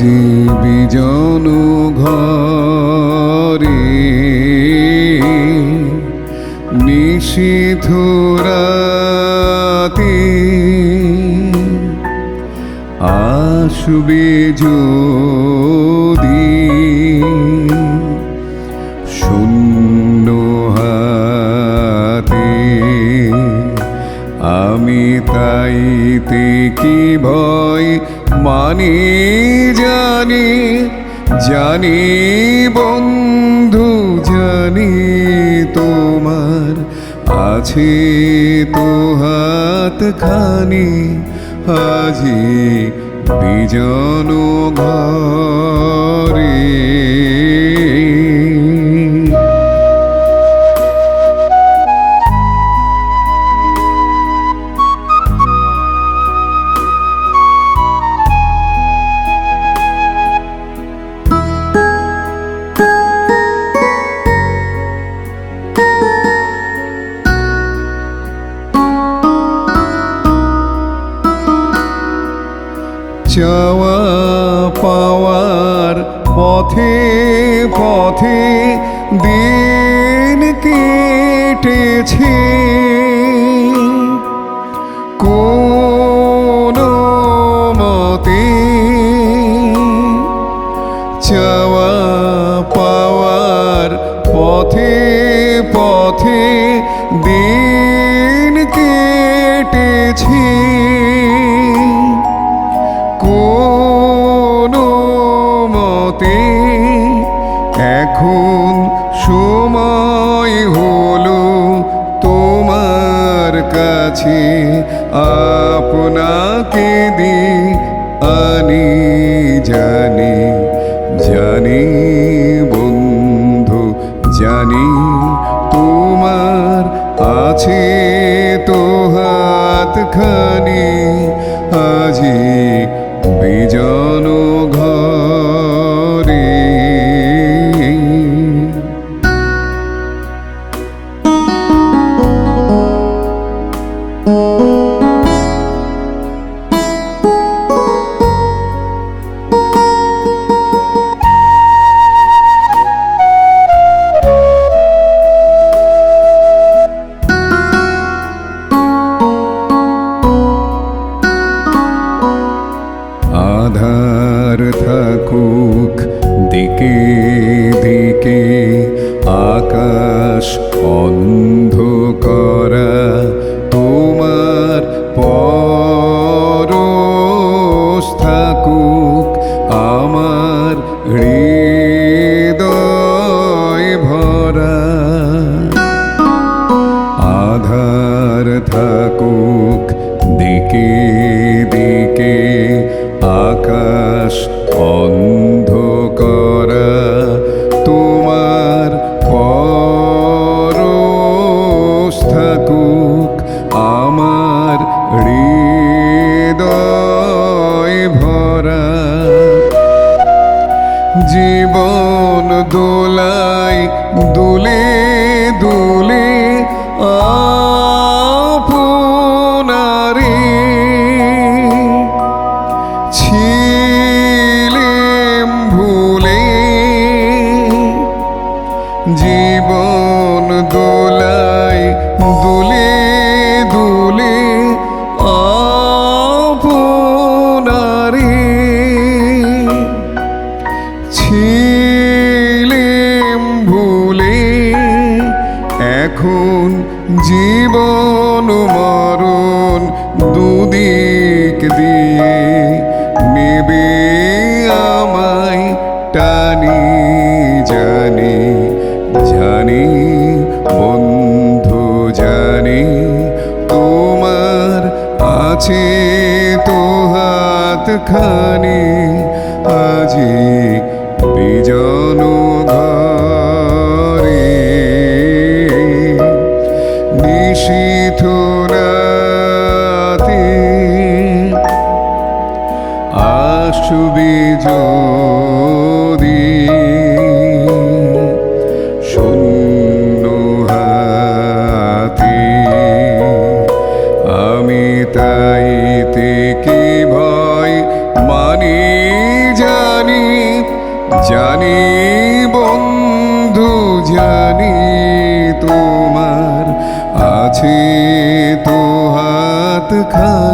আজি বিজন ঘরে। নিশীথ রাতে আসবে যদি শূন্য হাতে। আমি তাইতে কি ভয়? মানি জানি জানি বন্ধু জানি তোমার আছে তো হাত খানি আজি বিজন ঘরে। চাওয়া পাওয়ার পথে পথে দিন কেটেছে। কোন মতে চাওয়া পাওয়ার পথে পথে দিন কেটেছে। সময় হলো তোমার কাছে, আপনাকে দি আনি জানি জানি বন্ধু, জানি তোমার আছে তো হাত খানি আজি আধার থাকুক। দিকে দিকে আকাশ অন্ধ করা তোমার পরশ জীবন দোলাই দুলে দুলে আপনারে। ছিলেম ভুলে জীবন দোলাই দুলে দিয়ে নেবে আমায় টানি জানি জানি বন্ধু জানি তোমার আছে তো হাত খানি আজি যদি শূন্য হাতি, আমি তাইতে কি ভয় মানি, জানি জানি বন্ধু, জানি তোমার আছে তো হাত খা